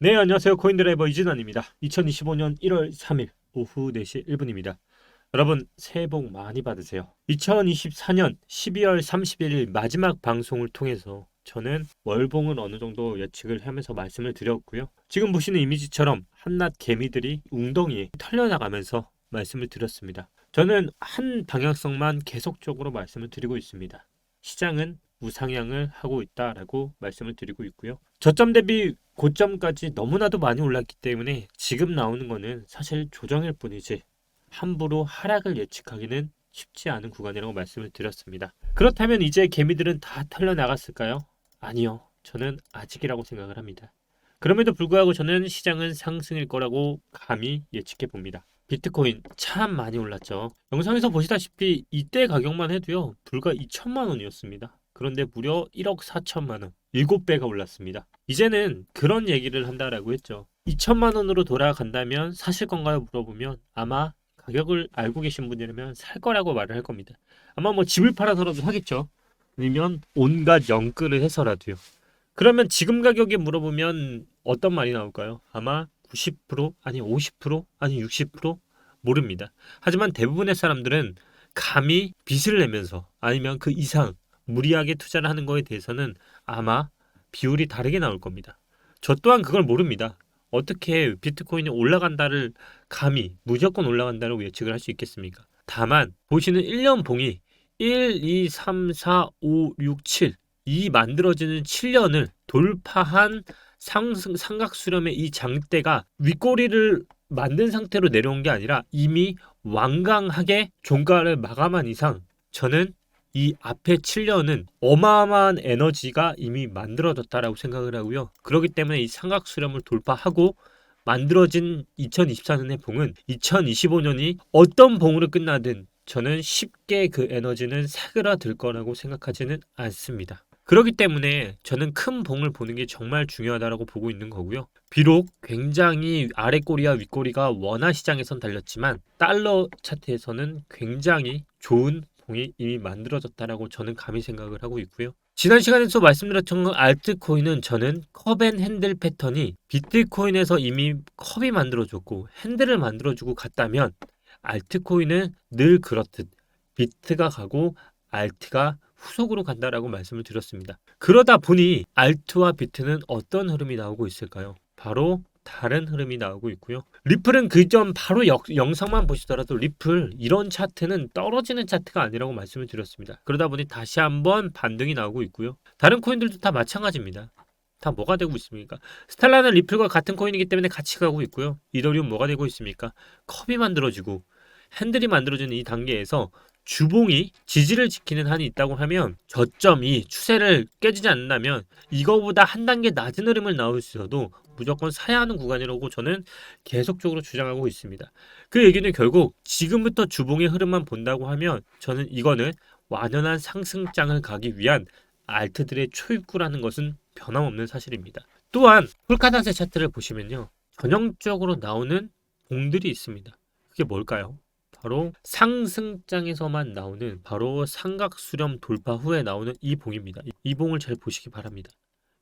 네, 안녕하세요. 코인드라이버 이진환입니다. 2025년 1월 3일 오후 4시 1분입니다. 여러분, 새해 복 많이 받으세요. 2024년 12월 31일 마지막 방송을 통해서 저는 월봉을 어느 정도 예측을 하면서 말씀을 드렸고요. 지금 보시는 이미지처럼 한낱 개미들이 웅덩이에 털려나가면서 말씀을 드렸습니다. 저는 한 방향성만 계속적으로 말씀을 드리고 있습니다. 시장은 우상향을 하고 있다라고 말씀을 드리고 있고요. 저점 대비 고점까지 너무나도 많이 올랐기 때문에 지금 나오는 거는 사실 조정일 뿐이지 함부로 하락을 예측하기는 쉽지 않은 구간이라고 말씀을 드렸습니다. 그렇다면 이제 개미들은 다 털려 나갔을까요? 아니요. 저는 아직이라고 생각을 합니다. 그럼에도 불구하고 저는 시장은 상승일 거라고 감히 예측해 봅니다. 비트코인 참 많이 올랐죠. 영상에서 보시다시피 이때 가격만 해도요. 불과 2천만 원이었습니다. 그런데 무려 1억 4천만 원. 7배가 올랐습니다. 이제는 그런 얘기를 한다라고 했죠. 2천만 원으로 돌아간다면 사실 건가요? 물어보면 아마 가격을 알고 계신 분이라면 살 거라고 말을 할 겁니다. 아마 뭐 집을 팔아서라도 사겠죠. 아니면 온갖 영끌을 해서라도요. 그러면 지금 가격에 물어보면 어떤 말이 나올까요? 아마 90% 아니 50% 아니 60% 모릅니다. 하지만 대부분의 사람들은 감히 빚을 내면서 아니면 그 이상 무리하게 투자를 하는 거에 대해서는 아마 비율이 다르게 나올 겁니다. 저 또한 그걸 모릅니다. 어떻게 비트코인이 올라간다를 감히 무조건 올라간다고 예측을 할 수 있겠습니까? 다만 보시는 1년 봉이 1, 2, 3, 4, 5, 6, 7 이 만들어지는 7년을 돌파한 상승 삼각 수렴의 이 장대가 윗꼬리를 만든 상태로 내려온 게 아니라 이미 완강하게 종가를 마감한 이상 저는 이 앞에 7년은 어마어마한 에너지가 이미 만들어졌다라고 생각을 하고요. 그렇기 때문에 이 삼각 수렴을 돌파하고 만들어진 2024년의 봉은 2025년이 어떤 봉으로 끝나든 저는 쉽게 그 에너지는 사그라들 거라고 생각하지는 않습니다. 그렇기 때문에 저는 큰 봉을 보는 게 정말 중요하다고 보고 있는 거고요. 비록 굉장히 아래 꼬리와 윗꼬리가 원화 시장에선 달렸지만 달러 차트에서는 굉장히 좋은 봉이 이미 만들어졌다라고 저는 감히 생각을 하고 있고요. 지난 시간에서 말씀드렸던 알트코인은 저는 컵앤 핸들 패턴이 비트코인에서 이미 컵이 만들어졌고 핸들을 만들어주고 갔다면 알트코인은 늘 그렇듯 비트가 가고 알트가 후속으로 간다라고 말씀을 드렸습니다. 그러다 보니 알트와 비트는 어떤 흐름이 나오고 있을까요? 바로 다른 흐름이 나오고 있고요. 리플은 그 점 바로 역, 영상만 보시더라도 리플 이런 차트는 떨어지는 차트가 아니라고 말씀을 드렸습니다. 그러다 보니 다시 한번 반등이 나오고 있고요. 다른 코인들도 다 마찬가지입니다. 다 뭐가 되고 있습니까? 스텔라는 리플과 같은 코인이기 때문에 같이 가고 있고요. 이더리움 뭐가 되고 있습니까? 컵이 만들어지고 핸들이 만들어지는 이 단계에서 주봉이 지지를 지키는 한이 있다고 하면 저점이 추세를 깨지지 않는다면 이거보다 한 단계 낮은 흐름을 나올 수 있어도 무조건 사야 하는 구간이라고 저는 계속적으로 주장하고 있습니다. 그 얘기는 결국 지금부터 주봉의 흐름만 본다고 하면 저는 이거는 완연한 상승장을 가기 위한 알트들의 초입구라는 것은 변함없는 사실입니다. 또한 폴카닷의 차트를 보시면요. 전형적으로 나오는 봉들이 있습니다. 그게 뭘까요? 바로 상승장에서만 나오는 바로 삼각 수렴 돌파 후에 나오는 이 봉입니다. 이 봉을 잘 보시기 바랍니다.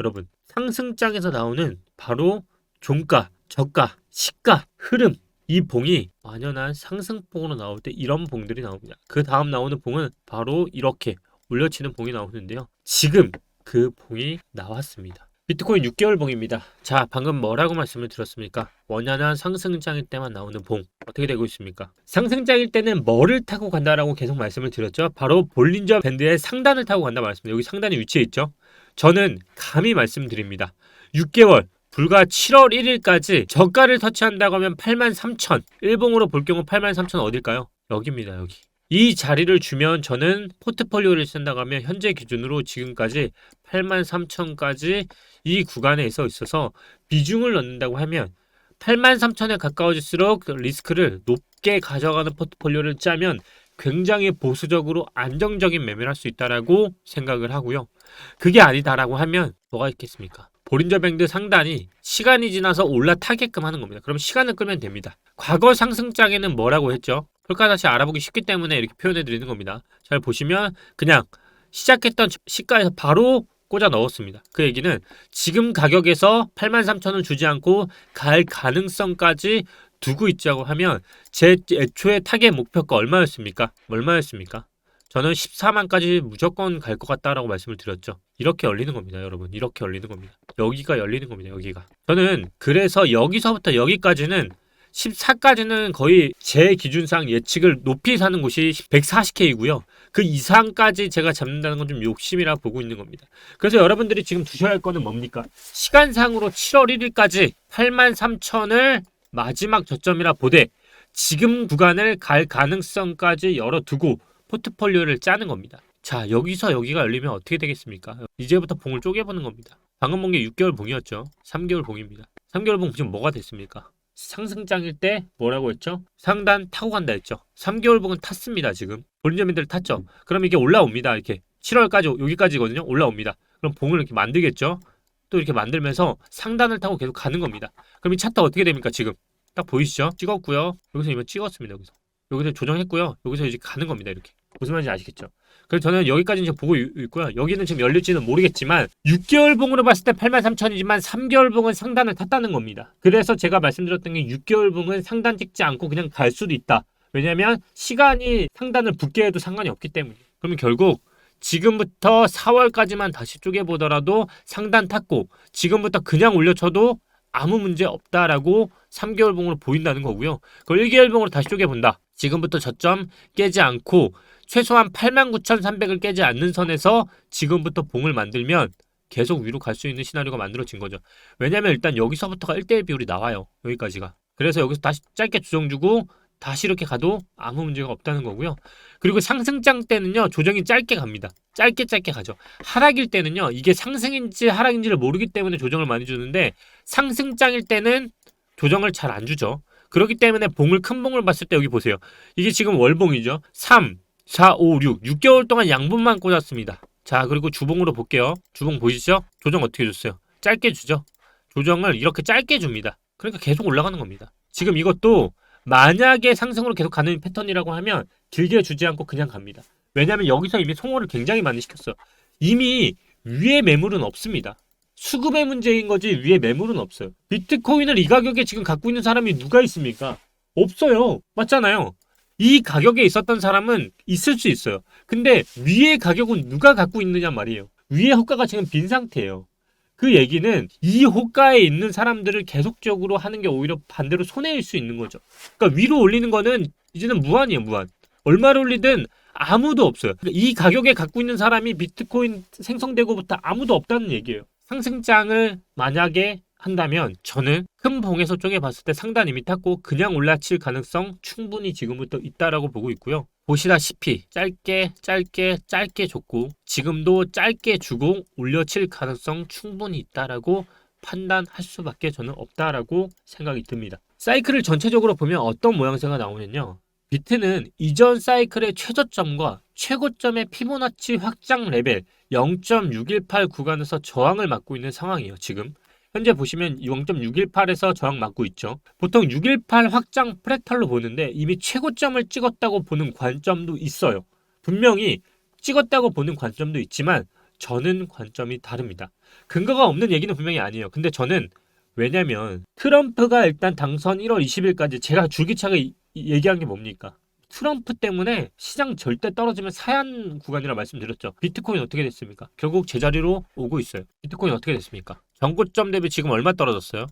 여러분, 상승장에서 나오는 바로 종가, 저가, 시가, 흐름 이 봉이 완연한 상승봉으로 나올 때 이런 봉들이 나옵니다. 그 다음 나오는 봉은 바로 이렇게 올려치는 봉이 나오는데요. 지금 그 봉이 나왔습니다. 비트코인 6개월 봉입니다. 자, 방금 뭐라고 말씀을 드렸습니까? 원연한 상승장일 때만 나오는 봉. 어떻게 되고 있습니까? 상승장일 때는 뭐를 타고 간다라고 계속 말씀을 드렸죠. 바로 볼린저 밴드의 상단을 타고 간다 말씀입니다. 여기 상단에 위치해 있죠. 저는 감히 말씀드립니다. 6개월 불과 7월 1일까지 저가를 터치한다고 하면 8만 3천. 일봉으로 볼 경우 8만 3천 어딜까요? 여기입니다. 여기. 이 자리를 주면 저는 포트폴리오를 쓴다고 하면 현재 기준으로 지금까지 8만 3천까지 이 구간에 서 있어서 비중을 넣는다고 하면 8만 3천에 가까워질수록 리스크를 높게 가져가는 포트폴리오를 짜면 굉장히 보수적으로 안정적인 매매를 할 수 있다라고 생각을 하고요. 그게 아니다라고 하면 뭐가 있겠습니까? 보린저 밴드 상단이 시간이 지나서 올라타게끔 하는 겁니다. 그럼 시간을 끌면 됩니다. 과거 상승장에는 뭐라고 했죠? 홀가 다시 알아보기 쉽기 때문에 이렇게 표현해 드리는 겁니다. 잘 보시면 그냥 시작했던 시가에서 바로 꽂아 넣었습니다. 그 얘기는 지금 가격에서 83,000원 주지 않고 갈 가능성까지 두고 있자고 하면 제 애초에 타겟 목표가 얼마였습니까? 얼마였습니까? 저는 14만까지 무조건 갈 것 같다라고 말씀을 드렸죠. 이렇게 열리는 겁니다, 여러분. 이렇게 열리는 겁니다. 여기가 열리는 겁니다, 여기가. 저는 그래서 여기서부터 여기까지는 14까지는 거의 제 기준상 예측을 높이 사는 곳이 140K이고요. 그 이상까지 제가 잡는다는 건 좀 욕심이라 보고 있는 겁니다. 그래서 여러분들이 지금 두셔야 할 거는 뭡니까? 시간상으로 7월 1일까지 83,000을 마지막 저점이라 보되 지금 구간을 갈 가능성까지 열어두고 포트폴리오를 짜는 겁니다. 자, 여기서 여기가 열리면 어떻게 되겠습니까? 이제부터 봉을 쪼개보는 겁니다. 방금 본 게 6개월 봉이었죠. 3개월 봉입니다. 3개월 봉 지금 뭐가 됐습니까? 상승장일 때 뭐라고 했죠? 상단 타고 간다 했죠. 3개월 봉은 탔습니다, 지금. 본인점인들 탔죠. 그럼 이게 올라옵니다, 이렇게. 7월까지, 여기까지거든요. 올라옵니다. 그럼 봉을 이렇게 만들겠죠? 또 이렇게 만들면서 상단을 타고 계속 가는 겁니다. 그럼 이 차트 어떻게 됩니까, 지금? 딱 보이시죠? 찍었고요. 여기서 이번 찍었습니다, 여기서. 여기서 조정했고요. 여기서 이제 가는 겁니다, 이렇게. 무슨 말인지 아시겠죠? 그래서 저는 여기까지 이제 보고 있- 있고요. 여기는 지금 열릴지는 모르겠지만 6개월 봉으로 봤을 때 83,000이지만 3개월 봉은 상단을 탔다는 겁니다. 그래서 제가 말씀드렸던 게 6개월 봉은 상단 찍지 않고 그냥 갈 수도 있다. 왜냐하면 시간이 상단을 붙게 해도 상관이 없기 때문이에요. 그러면 결국 지금부터 4월까지만 다시 쪼개보더라도 상단 탔고 지금부터 그냥 올려쳐도 아무 문제 없다라고 3개월 봉으로 보인다는 거고요. 그걸 1개월 봉으로 다시 쪼개본다. 지금부터 저점 깨지 않고 최소한 89,300을 깨지 않는 선에서 지금부터 봉을 만들면 계속 위로 갈 수 있는 시나리오가 만들어진 거죠. 왜냐면 일단 여기서부터가 1대1 비율이 나와요. 여기까지가. 그래서 여기서 다시 짧게 조정 주고 다시 이렇게 가도 아무 문제가 없다는 거고요. 그리고 상승장 때는요, 조정이 짧게 갑니다. 짧게 짧게 가죠. 하락일 때는요, 이게 상승인지 하락인지를 모르기 때문에 조정을 많이 주는데, 상승장일 때는 조정을 잘 안 주죠. 그렇기 때문에 봉을 큰 봉을 봤을 때 여기 보세요. 이게 지금 월봉이죠. 3, 4, 5, 6. 6개월 동안 양분만 꽂았습니다. 자, 그리고 주봉으로 볼게요. 주봉 보이시죠? 조정 어떻게 줬어요? 짧게 주죠. 조정을 이렇게 짧게 줍니다. 그러니까 계속 올라가는 겁니다. 지금 이것도 만약에 상승으로 계속 가는 패턴이라고 하면 길게 주지 않고 그냥 갑니다. 왜냐하면 여기서 이미 송호를 굉장히 많이 시켰어요. 이미 위에 매물은 없습니다. 수급의 문제인 거지 위에 매물은 없어요. 비트코인을 이 가격에 지금 갖고 있는 사람이 누가 있습니까? 없어요. 맞잖아요. 이 가격에 있었던 사람은 있을 수 있어요. 근데 위의 가격은 누가 갖고 있느냐 말이에요. 위의 호가가 지금 빈 상태예요. 그 얘기는 이 호가에 있는 사람들을 계속적으로 하는 게 오히려 반대로 손해일 수 있는 거죠. 그러니까 위로 올리는 거는 이제는 무한이에요, 무한. 얼마를 올리든 아무도 없어요. 그러니까 이 가격에 갖고 있는 사람이 비트코인 생성되고부터 아무도 없다는 얘기예요. 상승장을 만약에 한다면 저는 큰 봉에서 쪼개봤을 때 상단 이미 탔고 그냥 올라칠 가능성 충분히 지금부터 있다라고 보고 있고요. 보시다시피 짧게 짧게 짧게 줬고 지금도 짧게 주고 올려칠 가능성 충분히 있다라고 판단할 수밖에 저는 없다라고 생각이 듭니다. 사이클을 전체적으로 보면 어떤 모양새가 나오면요. 비트는 이전 사이클의 최저점과 최고점의 피보나치 확장 레벨 0.618 구간에서 저항을 맞고 있는 상황이에요. 지금 현재 보시면 0.618에서 저항 맞고 있죠. 보통 618 확장 프랙탈로 보는데 이미 최고점을 찍었다고 보는 관점도 있어요. 분명히 찍었다고 보는 관점도 있지만 저는 관점이 다릅니다. 근거가 없는 얘기는 분명히 아니에요. 근데 저는 왜냐면 트럼프가 일단 당선 1월 20일까지 제가 줄기차게 얘기한 게 뭡니까? 트럼프 때문에 시장 절대 떨어지면 사양 구간이라 말씀드렸죠. 비트코인 어떻게 됐습니까? 결국 제자리로 오고 있어요. 비트코인 어떻게 됐습니까? 전고점 대비 지금 얼마 떨어졌어요?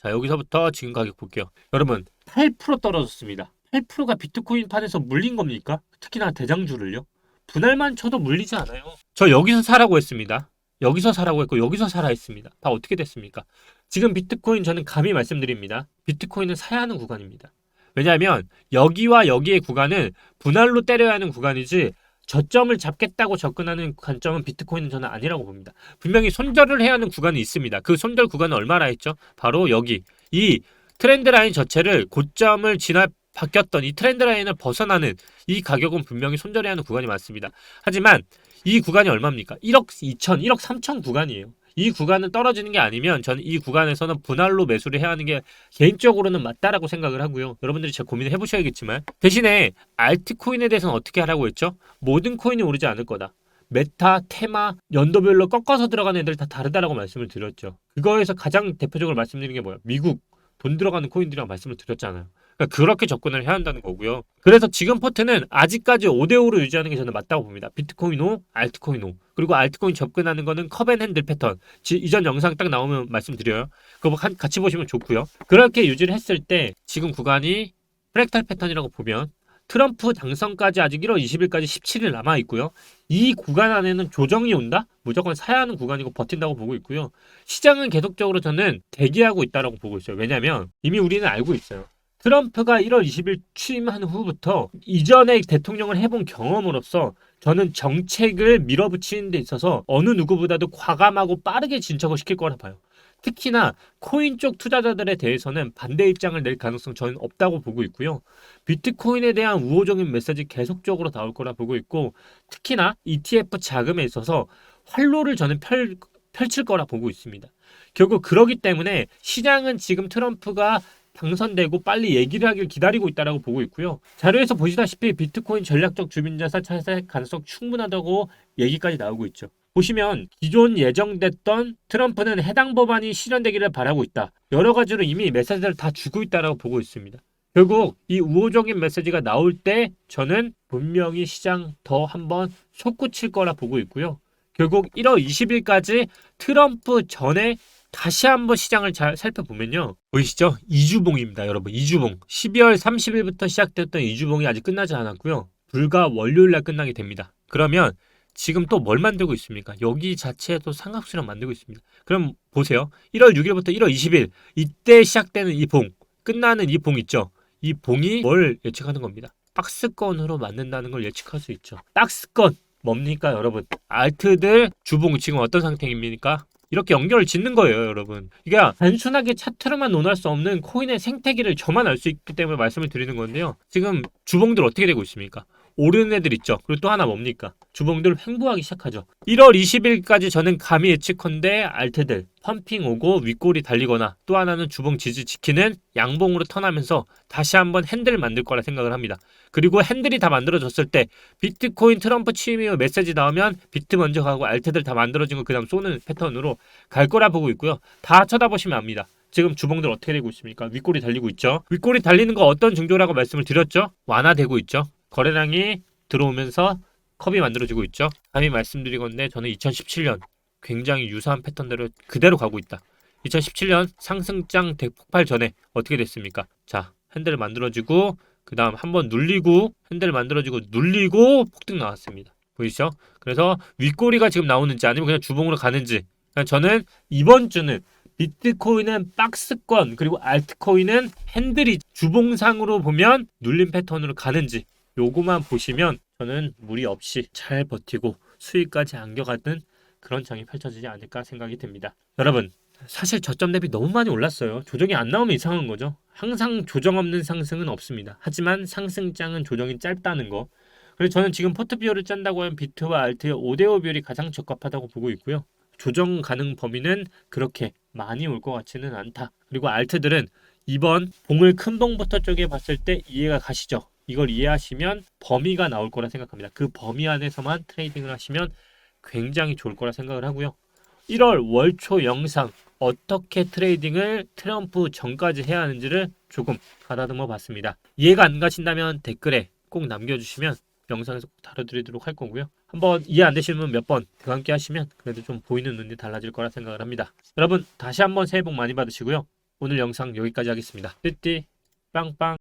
자, 여기서부터 지금 가격 볼게요. 여러분, 8% 떨어졌습니다. 8%가 비트코인 판에서 물린 겁니까? 특히나 대장주를요? 분할만 쳐도 물리지 않아요. 저 여기서 사라고 했습니다. 여기서 사라고 했고 여기서 사라 했습니다. 다 어떻게 됐습니까? 지금 비트코인 저는 감히 말씀드립니다. 비트코인은 사야 하는 구간입니다. 왜냐하면 여기와 여기의 구간은 분할로 때려야 하는 구간이지 저점을 잡겠다고 접근하는 관점은 비트코인은 저는 아니라고 봅니다. 분명히 손절을 해야 하는 구간이 있습니다. 그 손절 구간은 얼마나 했죠? 바로 여기 이 트렌드 라인 자체를 고점을 지나 바뀌었던 이 트렌드 라인을 벗어나는 이 가격은 분명히 손절해야 하는 구간이 맞습니다. 하지만 이 구간이 얼마입니까? 1억 2천, 1억 3천 구간이에요. 이 구간은 떨어지는 게 아니면 저는 이 구간에서는 분할로 매수를 해야 하는 게 개인적으로는 맞다라고 생각을 하고요. 여러분들이 제 고민을 해보셔야겠지만 대신에 알트코인에 대해서는 어떻게 하라고 했죠? 모든 코인이 오르지 않을 거다. 메타, 테마, 연도별로 꺾어서 들어가는 애들 다 다르다라고 말씀을 드렸죠. 그거에서 가장 대표적으로 말씀드리는 게 뭐야? 미국 돈 들어가는 코인들이랑 말씀을 드렸잖아요. 그러니까 그렇게 접근을 해야 한다는 거고요. 그래서 지금 포트는 아직까지 5대5로 유지하는 게 저는 맞다고 봅니다. 비트코인 5, 알트코인 5. 그리고 알트코인 접근하는 거는 컵앤핸들 패턴. 지- 이전 영상 딱 나오면 말씀드려요. 그거 한- 같이 보시면 좋고요. 그렇게 유지를 했을 때 지금 구간이 프랙탈 패턴이라고 보면 트럼프 당선까지 아직 1월 20일까지 17일 남아 있고요. 이 구간 안에는 조정이 온다? 무조건 사야 하는 구간이고 버틴다고 보고 있고요. 시장은 계속적으로 저는 대기하고 있다라고 보고 있어요. 왜냐하면 이미 우리는 알고 있어요. 트럼프가 1월 20일 취임한 후부터 이전에 대통령을 해본 경험으로서 저는 정책을 밀어붙이는 데 있어서 어느 누구보다도 과감하고 빠르게 진척을 시킬 거라 봐요. 특히나 코인 쪽 투자자들에 대해서는 반대 입장을 낼 가능성 저는 없다고 보고 있고요. 비트코인에 대한 우호적인 메시지 계속적으로 나올 거라 보고 있고 특히나 ETF 자금에 있어서 활로를 저는 펼, 펼칠 거라 보고 있습니다. 결국 그러기 때문에 시장은 지금 트럼프가 당선되고 빨리 얘기를 하길 기다리고 있다라고 보고 있고요. 자료에서 보시다시피 비트코인 전략적 주민자산 차세 가능성 충분하다고 얘기까지 나오고 있죠. 보시면 기존 예정됐던 트럼프는 해당 법안이 실현되기를 바라고 있다. 여러 가지로 이미 메시지를 다 주고 있다라고 보고 있습니다. 결국 이 우호적인 메시지가 나올 때 저는 분명히 시장 더 한번 솟구칠 거라 보고 있고요. 결국 1월 20일까지 트럼프 전에 다시 한번 시장을 잘 살펴보면요. 보이시죠? 이주봉입니다, 여러분. 이주봉. 12월 30일부터 시작됐던 이주봉이 아직 끝나지 않았고요. 불과 월요일 날 끝나게 됩니다. 그러면 지금 또 뭘 만들고 있습니까? 여기 자체도 삼각수령 만들고 있습니다. 그럼 보세요. 1월 6일부터 1월 20일 이때 시작되는 이 봉, 끝나는 이 봉 있죠. 이 봉이 뭘 예측하는 겁니다. 박스권으로 만든다는 걸 예측할 수 있죠. 박스권 뭡니까, 여러분? 알트들 주봉 지금 어떤 상태입니까? 이렇게 연결을 짓는 거예요, 여러분. 이게 단순하게 차트로만 논할 수 없는 코인의 생태계를 저만 알 수 있기 때문에 말씀을 드리는 건데요. 지금 주봉들 어떻게 되고 있습니까? 오르는 애들 있죠. 그리고 또 하나 뭡니까? 주봉들 횡보하기 시작하죠. 1월 20일까지 저는 감히 예측컨대 알트들 펌핑 오고 윗골이 달리거나 또 하나는 주봉 지지 지키는 양봉으로 턴하면서 다시 한번 핸들을 만들 거라 생각을 합니다. 그리고 핸들이 다 만들어졌을 때 비트코인 트럼프 취임 이후 메시지 나오면 비트 먼저 가고 알트들 다 만들어진 거 그다음 쏘는 패턴으로 갈 거라 보고 있고요. 다 쳐다보시면 압니다. 지금 주봉들 어떻게 되고 있습니까? 윗골이 달리고 있죠. 윗골이 달리는 거 어떤 징조라고 말씀을 드렸죠? 완화되고 있죠. 거래량이 들어오면서 컵이 만들어지고 있죠. 감히 말씀드리건데 저는 2017년 굉장히 유사한 패턴대로 그대로 가고 있다. 2017년 상승장 대폭발 전에 어떻게 됐습니까? 자, 핸들 만들어지고 그 다음 한번 눌리고 핸들 만들어지고 눌리고 폭등 나왔습니다. 보이시죠? 그래서 윗꼬리가 지금 나오는지 아니면 그냥 주봉으로 가는지 그냥 저는 이번 주는 비트코인은 박스권 그리고 알트코인은 핸들이 주봉상으로 보면 눌림 패턴으로 가는지 요거만 보시면 저는 무리 없이 잘 버티고 수익까지 안겨가는 그런 장이 펼쳐지지 않을까 생각이 듭니다. 여러분 사실 저점 대비 너무 많이 올랐어요. 조정이 안 나오면 이상한 거죠. 항상 조정 없는 상승은 없습니다. 하지만 상승장은 조정이 짧다는 거. 그래서 저는 지금 포트 비율을 짠다고 하면 비트와 알트의 5대5 비율이 가장 적합하다고 보고 있고요. 조정 가능 범위는 그렇게 많이 올 것 같지는 않다. 그리고 알트들은 이번 봉을 큰 봉부터 쪽에 봤을 때 이해가 가시죠? 이걸 이해하시면 범위가 나올 거라 생각합니다. 그 범위 안에서만 트레이딩을 하시면 굉장히 좋을 거라 생각을 하고요. 1월 월초 영상 어떻게 트레이딩을 트럼프 전까지 해야 하는지를 조금 가다듬어 봤습니다. 이해가 안 가신다면 댓글에 꼭 남겨주시면 영상에서 꼭 다뤄드리도록 할 거고요. 한번 이해 안 되시면 몇 번 함께 하시면 그래도 좀 보이는 눈이 달라질 거라 생각을 합니다. 여러분 다시 한번 새해 복 많이 받으시고요. 오늘 영상 여기까지 하겠습니다. 띠띠 빵빵